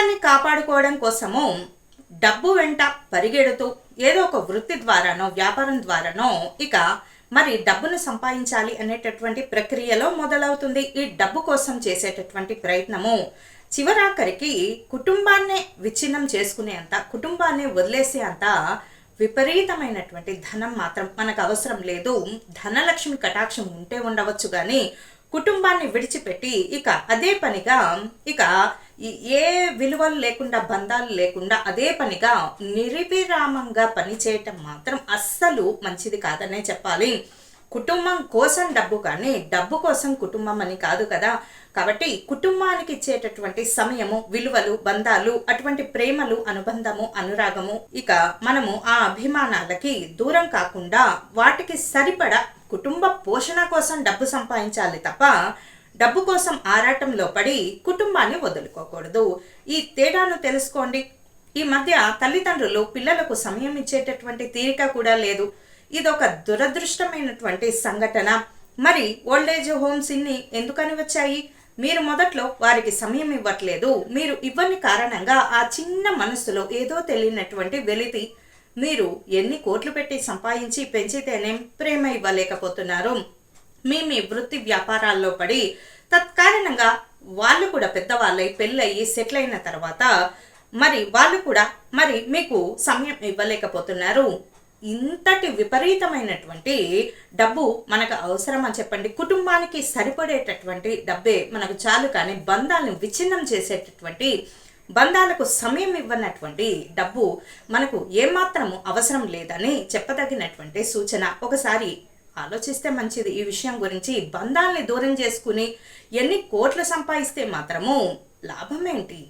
కుటుంబాన్ని కాపాడుకోవడం కోసము డబ్బు వెంట పరిగెడుతూ ఏదో ఒక వృత్తి ద్వారానో వ్యాపారం ద్వారానో ఇక మరి డబ్బును సంపాదించాలి అనేటటువంటి ప్రక్రియలో మొదలవుతుంది. ఈ డబ్బు కోసం చేసేటటువంటి ప్రయత్నము చివరాఖరికి కుటుంబాన్నే విచ్ఛిన్నం చేసుకునే అంత కుటుంబాన్ని వదిలేసే అంత విపరీతమైనటువంటి ధనం మాత్రం మనకు అవసరం లేదు. ధనలక్ష్మి కటాక్షం ఉంటే ఉండవచ్చు కానీ కుటుంబాన్ని విడిచిపెట్టి ఇక అదే పనిగా ఇక ఏ విలువలు లేకుండా బంధాలు లేకుండా అదే పనిగా నిర్విరామంగా పనిచేయటం మాత్రం అస్సలు మంచిది కాదనే చెప్పాలి. కుటుంబం కోసం డబ్బు కానీ డబ్బు కోసం కుటుంబం అని కాదు కదా. కాబట్టి కుటుంబానికి ఇచ్చేటటువంటి సమయము విలువలు బంధాలు అటువంటి ప్రేమలు అనుబంధము అనురాగము ఇక మనము ఆ అభిమానాలకి దూరం కాకుండా వాటికి సరిపడ కుటుంబ పోషణ కోసం డబ్బు సంపాదించాలి తప్ప డబ్బు కోసం ఆరాటంలో పడి కుటుంబాన్ని వదులుకోకూడదు. ఈ తేడాను తెలుసుకోండి. ఈ మధ్య తల్లిదండ్రులు పిల్లలకు సమయం ఇచ్చేటటువంటి తీరిక కూడా లేదు. ఇదొక దురదృష్టమైనటువంటి సంఘటన. మరి ఓల్డేజ్ హోమ్స్ ఇన్ని ఎందుకని వచ్చాయి? మీరు మొదట్లో వారికి సమయం ఇవ్వట్లేదు. మీరు ఇవ్వని కారణంగా ఆ చిన్న మనసులో ఏదో తెలియనటువంటి వెలితి మీరు ఎన్ని కోట్లు పెట్టి సంపాదించి పెంచితేనే ప్రేమ ఇవ్వలేకపోతున్నారు. మీ మీ వృత్తి వ్యాపారాల్లో పడి తత్కారణంగా వాళ్ళు కూడా పెద్దవాళ్ళై పెళ్ళయి సెటిల్ అయిన తర్వాత మరి వాళ్ళు కూడా మరి మీకు సమయం ఇవ్వలేకపోతున్నారు. ఇంతటి విపరీతమైనటువంటి డబ్బు మనకు అవసరమని చెప్పండి. కుటుంబానికి సరిపడేటటువంటి డబ్బే మనకు చాలు కానీ బంధాలను విచ్ఛిన్నం చేసేటటువంటి బంధాలకు సమయం ఇవ్వనటువంటి డబ్బు మనకు ఏమాత్రము అవసరం లేదని చెప్పదగినటువంటి సూచన. ఒకసారి ఆలోచిస్తే మంచిది. ఈ విషయం గురించి బంధాల్ని దూరం చేసుకుని ఎన్ని కోట్లు సంపాదిస్తే మాత్రము లాభం ఏంటి?